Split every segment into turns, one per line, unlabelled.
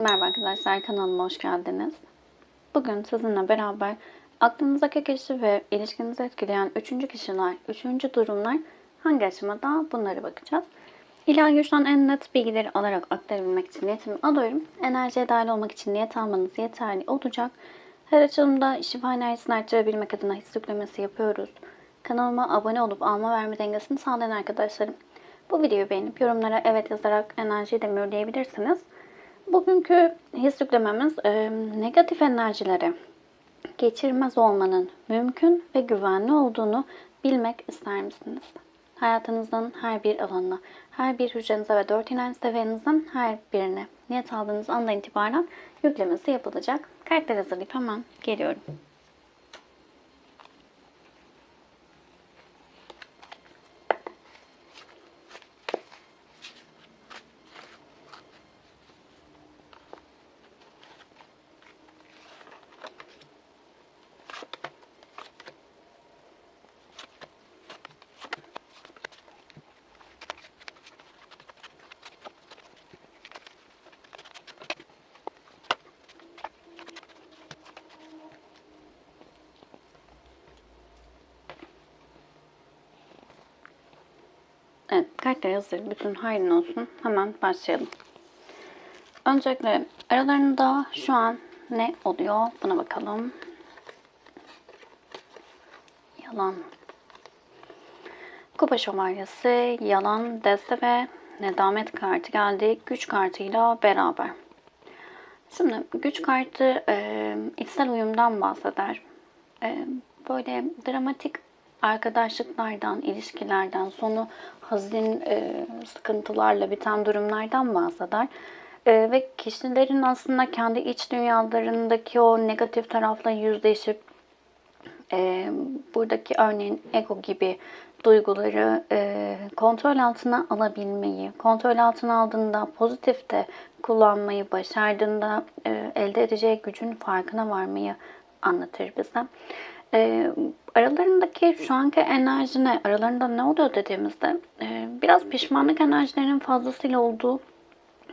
Merhaba arkadaşlar kanalıma hoş geldiniz. Bugün sizinle beraber aklınızdaki kişi ve ilişkinizi etkileyen üçüncü kişiler, üçüncü durumlar hangi aşamada bunlara bakacağız. İlahi güçten en net bilgileri alarak aktarabilmek için niyetimi alıyorum. Enerjiye dahil olmak için niyet almanız yeterli olacak. Her açılımda şifa enerjisini arttırabilmek adına his yüklemesi yapıyoruz. Kanalıma abone olup alma verme dengesini sağlayan arkadaşlarım. Bu videoyu beğenip yorumlara evet yazarak enerjiyi de mühürleyebilirsiniz. Bugünkü his yüklememiz e, negatif enerjileri geçirmez olmanın mümkün ve güvenli olduğunu bilmek ister misiniz? Hayatınızın her bir alanına, her bir hücrenize ve dört inanç seviyenizin her birine niyet aldığınız andan itibaren yüklemesi yapılacak. Kartları hazırlayıp hemen geliyorum. Evet, kartlar hazır. Bütün hayrın olsun. Hemen başlayalım. Öncelikle aralarında şu an ne oluyor? Buna bakalım. Yalan. Kupa şövalyesi, yalan, deste ve nedamet kartı geldi. Güç kartıyla beraber. Şimdi güç kartı e, içsel uyumdan bahseder. E, böyle dramatik arkadaşlıklardan, ilişkilerden, sonu hazin e, sıkıntılarla biten durumlardan bahseder. E, ve kişilerin aslında kendi iç dünyalarındaki o negatif tarafla yüzleşip e, buradaki örneğin ego gibi duyguları e, kontrol altına alabilmeyi, kontrol altına aldığında pozitif de kullanmayı başardığında e, elde edeceği gücün farkına varmayı anlatır bize. E, aralarındaki şu anki enerji ne? Aralarında ne oluyor dediğimizde e, biraz pişmanlık enerjilerinin fazlasıyla olduğu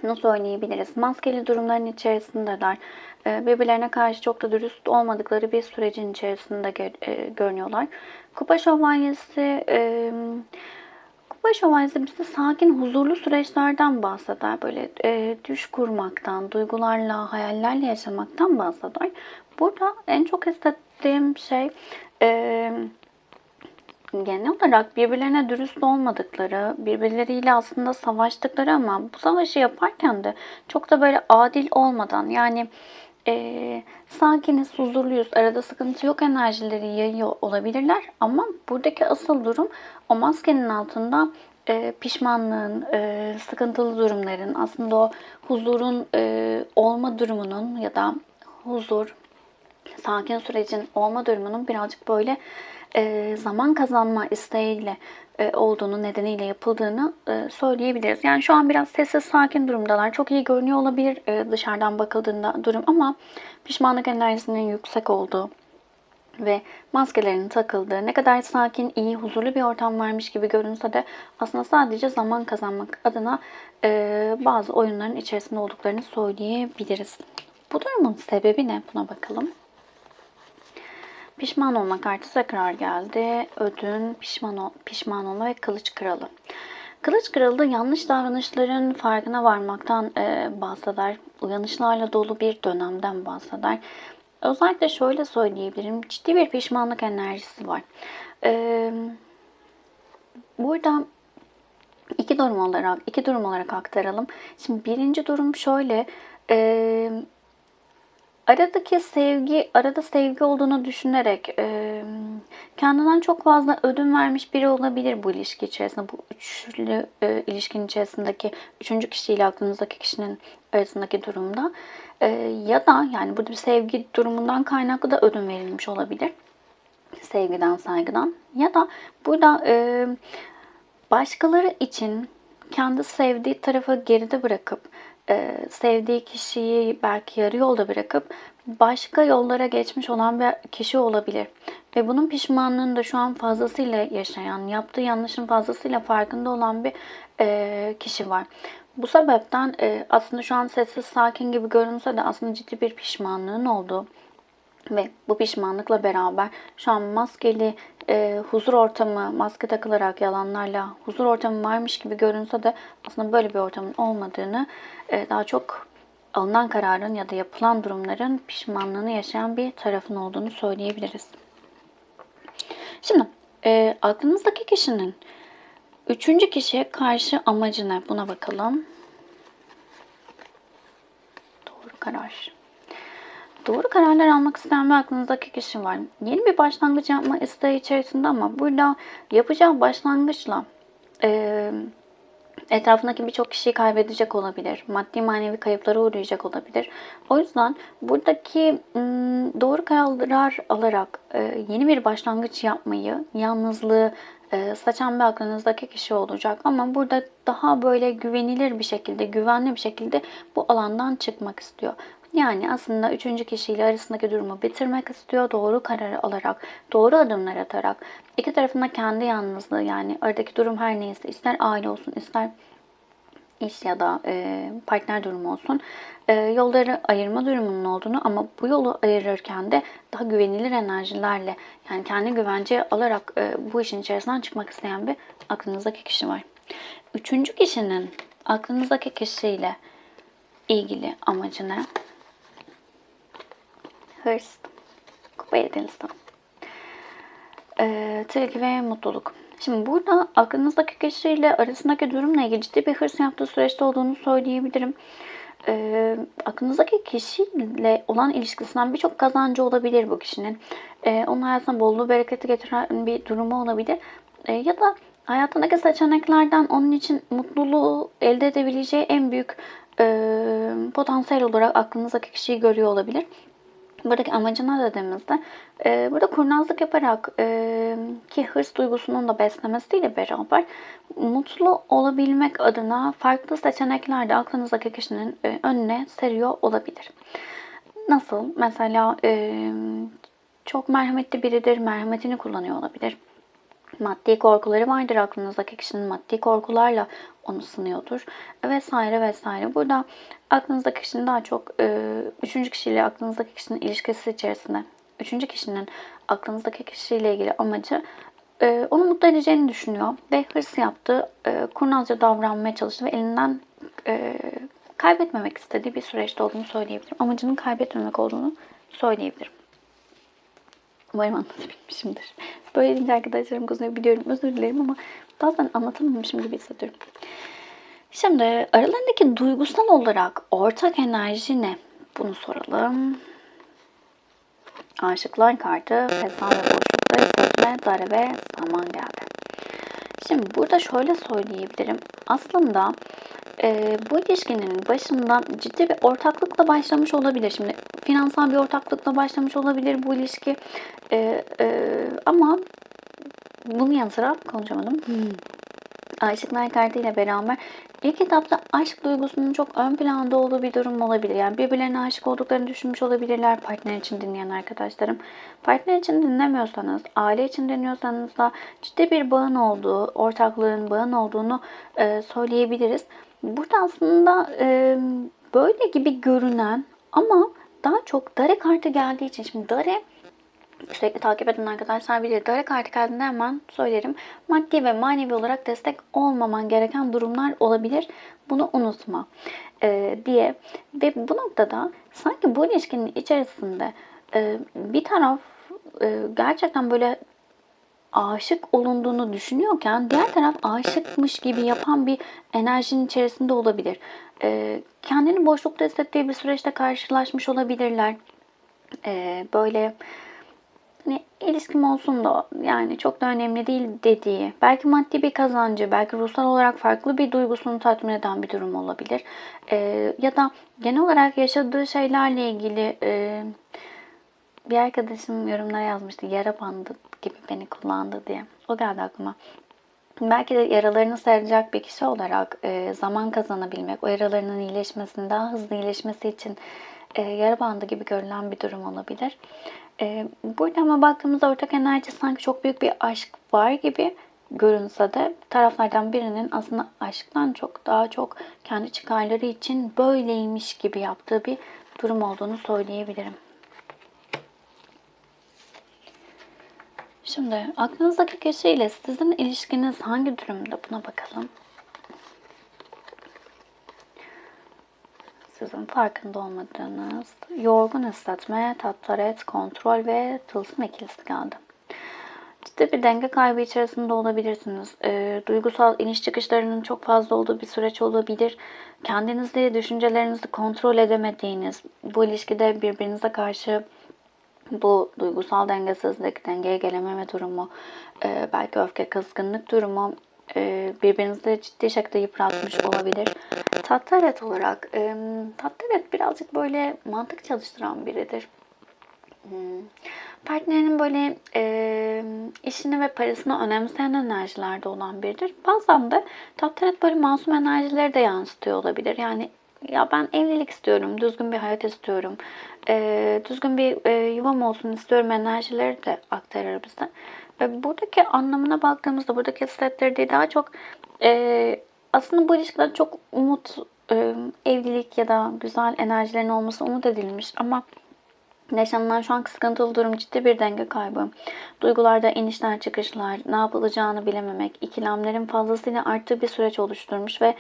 nasıl söyleyebiliriz? Maskeli durumların içerisindeler. E, birbirlerine karşı çok da dürüst olmadıkları bir sürecin içerisinde e, görünüyorlar. Kupa şövalyesi Kupa şövalyesi bize sakin, huzurlu süreçlerden bahseder. Böyle e, düş kurmaktan, duygularla, hayallerle yaşamaktan bahseder. Burada en çok hissettiğim şey e, genel olarak birbirlerine dürüst olmadıkları, birbirleriyle aslında savaştıkları ama bu savaşı yaparken de çok da böyle adil olmadan yani e, sakiniz, huzurluyuz, arada sıkıntı yok enerjileri yayıyor olabilirler ama buradaki asıl durum o maskenin altında e, pişmanlığın, e, sıkıntılı durumların, aslında o huzurun e, olma durumunun ya da huzur, sakin sürecin olma durumunun birazcık böyle e, zaman kazanma isteğiyle e, olduğunu nedeniyle yapıldığını e, söyleyebiliriz. Yani şu an biraz sessiz sakin durumdalar. Çok iyi görünüyor olabilir e, dışarıdan bakıldığında durum ama pişmanlık enerjisinin yüksek olduğu ve maskelerinin takıldığı, ne kadar sakin, iyi, huzurlu bir ortam varmış gibi görünse de aslında sadece zaman kazanmak adına e, bazı oyunların içerisinde olduklarını söyleyebiliriz. Bu durumun sebebi ne? Buna bakalım. Pişman olma kartı tekrar geldi. Ödün, pişman, ol, pişman olma ve kılıç kralı. Kılıç kralı da yanlış davranışların farkına varmaktan e, bahseder. Uyanışlarla dolu bir dönemden bahseder. Özellikle şöyle söyleyebilirim. Ciddi bir pişmanlık enerjisi var. E, burada iki durum olarak iki durum olarak aktaralım. Şimdi birinci durum şöyle. E, aradaki sevgi, arada sevgi olduğunu düşünerek e, kendinden çok fazla ödün vermiş biri olabilir bu ilişki içerisinde. Bu üçlü e, ilişkinin içerisindeki üçüncü kişiyle aklınızdaki kişinin arasındaki durumda. E, ya da yani burada bir sevgi durumundan kaynaklı da ödün verilmiş olabilir. Sevgiden, saygıdan. Ya da burada e, başkaları için kendi sevdiği tarafı geride bırakıp e, sevdiği kişiyi belki yarı yolda bırakıp başka yollara geçmiş olan bir kişi olabilir. ve bunun pişmanlığını da şu an fazlasıyla yaşayan, yaptığı yanlışın fazlasıyla farkında olan bir e, kişi var. Bu sebepten e, aslında şu an sessiz sakin gibi görünse de aslında ciddi bir pişmanlığın olduğu ve bu pişmanlıkla beraber şu an maskeli e, huzur ortamı, maske takılarak yalanlarla huzur ortamı varmış gibi görünse de aslında böyle bir ortamın olmadığını e, daha çok alınan kararın ya da yapılan durumların pişmanlığını yaşayan bir tarafın olduğunu söyleyebiliriz. Şimdi e, aklınızdaki kişinin üçüncü kişiye karşı amacı ne? Buna bakalım. Doğru karar. Doğru kararlar almak isteyen bir aklınızdaki kişi var. Yeni bir başlangıç yapma isteği içerisinde ama burada yapacağı başlangıçla e, etrafındaki birçok kişiyi kaybedecek olabilir. Maddi manevi kayıplara uğrayacak olabilir. O yüzden buradaki doğru karar alarak yeni bir başlangıç yapmayı, yalnızlığı saçan bir aklınızdaki kişi olacak. Ama burada daha böyle güvenilir bir şekilde, güvenli bir şekilde bu alandan çıkmak istiyor. Yani aslında üçüncü kişiyle arasındaki durumu bitirmek istiyor. Doğru kararı alarak, doğru adımlar atarak. iki tarafında kendi yalnızlığı yani aradaki durum her neyse ister aile olsun ister iş ya da e, partner durumu olsun e, yolları ayırma durumunun olduğunu ama bu yolu ayırırken de daha güvenilir enerjilerle yani kendi güvence alarak e, bu işin içerisinden çıkmak isteyen bir aklınızdaki kişi var. Üçüncü kişinin aklınızdaki kişiyle ilgili amacı ne? Hırs, kupa yedinizden. Ee, tilki ve mutluluk. Şimdi burada aklınızdaki kişiyle arasındaki durumla ilgili ciddi bir hırs yaptığı süreçte olduğunu söyleyebilirim. Ee, aklınızdaki kişiyle olan ilişkisinden birçok kazancı olabilir bu kişinin. Ee, onun hayatına bolluğu, bereketi getiren bir durumu olabilir. Ee, ya da hayatındaki seçeneklerden onun için mutluluğu elde edebileceği en büyük e, potansiyel olarak aklınızdaki kişiyi görüyor olabilir. Buradaki amacına dediğimizde e, burada kurnazlık yaparak e, ki hırs duygusunun da beslemesiyle beraber mutlu olabilmek adına farklı seçenekler de aklınızdaki kişinin e, önüne seriyor olabilir. Nasıl? Mesela e, çok merhametli biridir, merhametini kullanıyor olabilir maddi korkuları vardır aklınızdaki kişinin maddi korkularla onu sınıyordur vesaire vesaire. Burada aklınızdaki kişinin daha çok e, üçüncü kişiyle aklınızdaki kişinin ilişkisi içerisinde üçüncü kişinin aklınızdaki kişiyle ilgili amacı e, onu mutlu edeceğini düşünüyor ve hırs yaptı, e, kurnazca davranmaya çalıştı ve elinden e, kaybetmemek istediği bir süreçte olduğunu söyleyebilirim. Amacının kaybetmemek olduğunu söyleyebilirim. Umarım anlatabilmişimdir. Böyle deyince arkadaşlarım kızıyor biliyorum özür dilerim ama bazen anlatamamışım gibi hissediyorum. Şimdi aralarındaki duygusal olarak ortak enerji ne? Bunu soralım. Aşıklar kartı Fesal ve Boşluk'ta hissetme, dare ve zaman geldi. Şimdi burada şöyle söyleyebilirim. Aslında e, bu ilişkinin başında ciddi bir ortaklıkla başlamış olabilir. Şimdi finansal bir ortaklıkla başlamış olabilir bu ilişki. E, e, ama bunun yanı sıra konuşamadım. Hmm. Aşıklar kartıyla beraber ilk etapta aşk duygusunun çok ön planda olduğu bir durum olabilir. Yani birbirlerine aşık olduklarını düşünmüş olabilirler partner için dinleyen arkadaşlarım. Partner için dinlemiyorsanız, aile için dinliyorsanız da ciddi bir bağın olduğu, ortaklığın bağın olduğunu e, söyleyebiliriz. Burada aslında e, böyle gibi görünen ama daha çok dare kartı geldiği için şimdi dare sürekli takip eden arkadaşlar bilir. Dare kartı geldiğinde hemen söylerim. Maddi ve manevi olarak destek olmaman gereken durumlar olabilir. Bunu unutma e, diye. Ve bu noktada sanki bu ilişkinin içerisinde e, bir taraf e, gerçekten böyle aşık olunduğunu düşünüyorken diğer taraf aşıkmış gibi yapan bir enerjinin içerisinde olabilir. E, kendini boşlukta hissettiği bir süreçte karşılaşmış olabilirler. E, böyle hani ilişkim olsun da yani çok da önemli değil dediği, belki maddi bir kazancı, belki ruhsal olarak farklı bir duygusunu tatmin eden bir durum olabilir. E, ya da genel olarak yaşadığı şeylerle ilgili e, bir arkadaşım yorumlara yazmıştı. Yara bandı gibi beni kullandı diye. O geldi aklıma. Belki de yaralarını saracak bir kişi olarak e, zaman kazanabilmek, o yaralarının iyileşmesini, daha hızlı iyileşmesi için e, yara bandı gibi görülen bir durum olabilir. Ee, burada ama baktığımızda ortak enerji sanki çok büyük bir aşk var gibi görünse de taraflardan birinin aslında aşktan çok daha çok kendi çıkarları için böyleymiş gibi yaptığı bir durum olduğunu söyleyebilirim. Şimdi aklınızdaki kişiyle sizin ilişkiniz hangi durumda buna bakalım. Sizin farkında olmadığınız yorgun hissetme, tattaret, kontrol ve tılsım ikilisi geldi. Ciddi bir denge kaybı içerisinde olabilirsiniz. E, duygusal iniş çıkışlarının çok fazla olduğu bir süreç olabilir. Kendinizle düşüncelerinizi kontrol edemediğiniz, bu ilişkide birbirinize karşı bu duygusal dengesizlik, dengeye gelememe durumu, e, belki öfke, kızgınlık durumu e, birbirinizi ciddi şekilde yıpratmış olabilir. Tattaret olarak, e, Tattaret birazcık böyle mantık çalıştıran biridir. Hmm. Partnerinin böyle e, işini ve parasını önemseyen enerjilerde olan biridir. Bazen de Tattaret böyle masum enerjileri de yansıtıyor olabilir. Yani ya ben evlilik istiyorum, düzgün bir hayat istiyorum, e, düzgün bir e, yuvam olsun istiyorum enerjileri de aktarır bize. Ve buradaki anlamına baktığımızda buradaki hissettirdiği daha çok e, aslında bu ilişkiden çok umut, e, evlilik ya da güzel enerjilerin olması umut edilmiş ama Yaşanılan şu an sıkıntılı durum ciddi bir denge kaybı. Duygularda inişler çıkışlar, ne yapılacağını bilememek, ikilemlerin fazlasıyla arttığı bir süreç oluşturmuş ve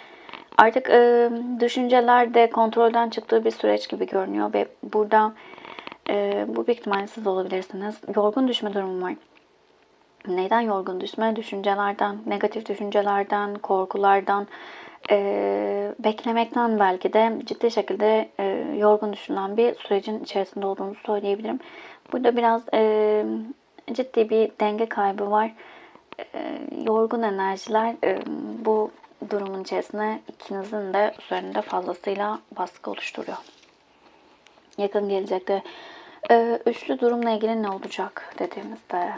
artık e, düşünceler de kontrolden çıktığı bir süreç gibi görünüyor ve burada e, bu büyük ihtimalle siz olabilirsiniz. Yorgun düşme durumu var. Neyden yorgun düşme? Düşüncelerden, negatif düşüncelerden, korkulardan, e, beklemekten belki de ciddi şekilde e, yorgun düşünülen bir sürecin içerisinde olduğunu söyleyebilirim. Burada biraz e, ciddi bir denge kaybı var. E, yorgun enerjiler e, bu durumun içerisinde ikinizin de üzerinde fazlasıyla baskı oluşturuyor. Yakın gelecekte e, üçlü durumla ilgili ne olacak dediğimizde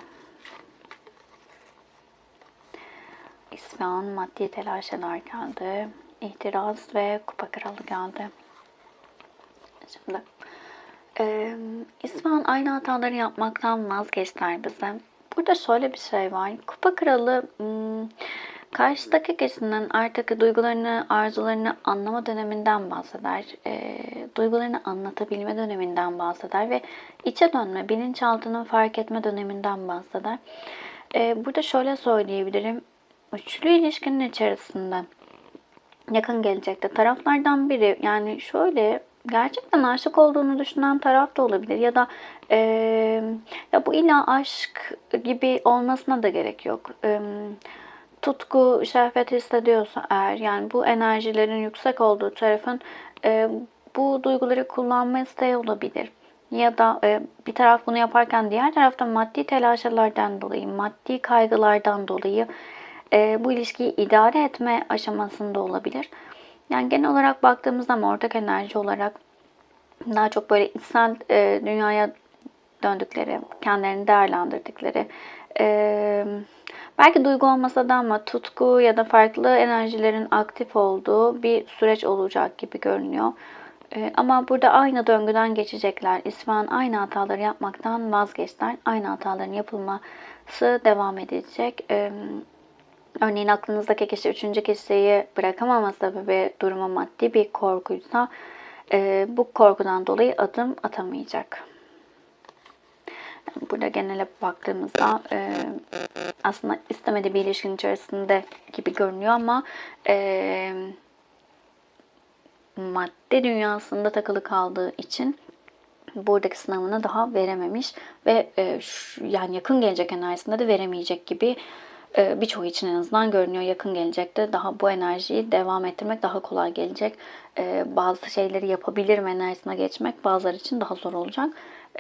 İsyan, maddi telaşeler geldi. İtiraz ve kupa kralı geldi. Şimdi e, İsyan aynı hataları yapmaktan vazgeçler bize. Burada şöyle bir şey var. Kupa kralı hmm, karşıdaki kişinin artık duygularını, arzularını anlama döneminden bahseder. E, duygularını anlatabilme döneminden bahseder ve içe dönme, bilinçaltını fark etme döneminden bahseder. E, burada şöyle söyleyebilirim üçlü ilişkinin içerisinde yakın gelecekte taraflardan biri yani şöyle gerçekten aşık olduğunu düşünen taraf da olabilir ya da e, ya bu illa aşk gibi olmasına da gerek yok. E, tutku, şehvet hissediyorsa eğer yani bu enerjilerin yüksek olduğu tarafın e, bu duyguları kullanma isteği olabilir. Ya da e, bir taraf bunu yaparken diğer tarafta maddi telaşlardan dolayı, maddi kaygılardan dolayı e, bu ilişkiyi idare etme aşamasında olabilir. Yani genel olarak baktığımızda ama ortak enerji olarak daha çok böyle içsel e, dünyaya döndükleri, kendilerini değerlendirdikleri, e, belki duygu olmasa da ama tutku ya da farklı enerjilerin aktif olduğu bir süreç olacak gibi görünüyor. E, ama burada aynı döngüden geçecekler. İsvan aynı hataları yapmaktan vazgeçler. Aynı hataların yapılması devam edecek. E, Örneğin aklınızdaki kişi üçüncü kişiyi bırakamama sebebi durumu maddi bir korkuysa e, bu korkudan dolayı adım atamayacak. Burada genele baktığımızda e, aslında istemediği bir ilişkin içerisinde gibi görünüyor ama e, madde dünyasında takılı kaldığı için buradaki sınavını daha verememiş ve e, şu, yani yakın gelecek enerjisinde de veremeyecek gibi ee, birçoğu için en azından görünüyor. Yakın gelecekte daha bu enerjiyi devam ettirmek daha kolay gelecek. Ee, bazı şeyleri yapabilirim enerjisine geçmek bazıları için daha zor olacak.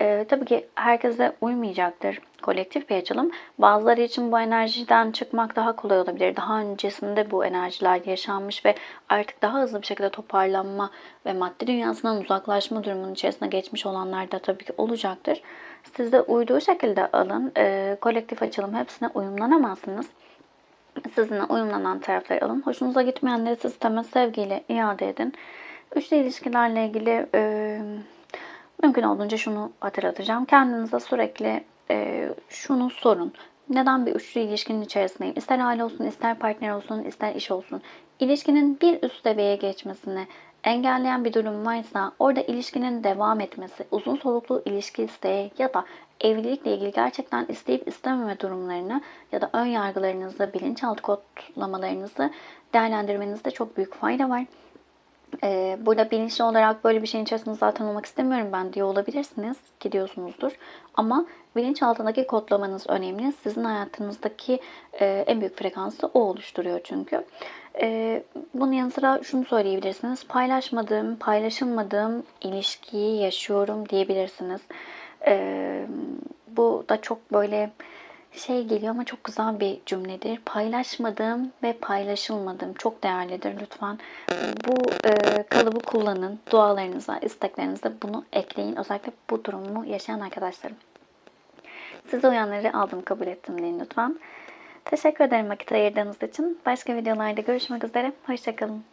Ee, tabii ki herkese uymayacaktır kolektif bir açılım. Bazıları için bu enerjiden çıkmak daha kolay olabilir. Daha öncesinde bu enerjiler yaşanmış ve artık daha hızlı bir şekilde toparlanma ve maddi dünyasından uzaklaşma durumunun içerisine geçmiş olanlar da tabii ki olacaktır. Siz de uyduğu şekilde alın. E, kolektif açılım hepsine uyumlanamazsınız. Sizinle uyumlanan tarafları alın. Hoşunuza gitmeyenleri sisteme sevgiyle iade edin. Üçlü ilişkilerle ilgili e, Mümkün olduğunca şunu hatırlatacağım. Kendinize sürekli e, şunu sorun. Neden bir üçlü ilişkinin içerisindeyim? İster aile olsun, ister partner olsun, ister iş olsun. İlişkinin bir üst seviyeye geçmesini engelleyen bir durum varsa orada ilişkinin devam etmesi, uzun soluklu ilişki isteği ya da evlilikle ilgili gerçekten isteyip istememe durumlarını ya da ön yargılarınızı, bilinçaltı kodlamalarınızı değerlendirmenizde çok büyük fayda var. Ee, burada bilinçli olarak böyle bir şeyin içerisinde zaten olmak istemiyorum ben diye olabilirsiniz ki diyorsunuzdur. Ama bilinçaltındaki kodlamanız önemli. Sizin hayatınızdaki e, en büyük frekansı o oluşturuyor çünkü. E, bunun yanı sıra şunu söyleyebilirsiniz. Paylaşmadığım, paylaşılmadığım ilişkiyi yaşıyorum diyebilirsiniz. E, bu da çok böyle şey geliyor ama çok güzel bir cümledir. Paylaşmadığım ve paylaşılmadığım çok değerlidir lütfen. Bu e, kalıbı kullanın. Dualarınıza, isteklerinizde bunu ekleyin. Özellikle bu durumu yaşayan arkadaşlarım. Size uyanları aldım, kabul ettim deyin lütfen. Teşekkür ederim vakit ayırdığınız için. Başka videolarda görüşmek üzere. Hoşçakalın.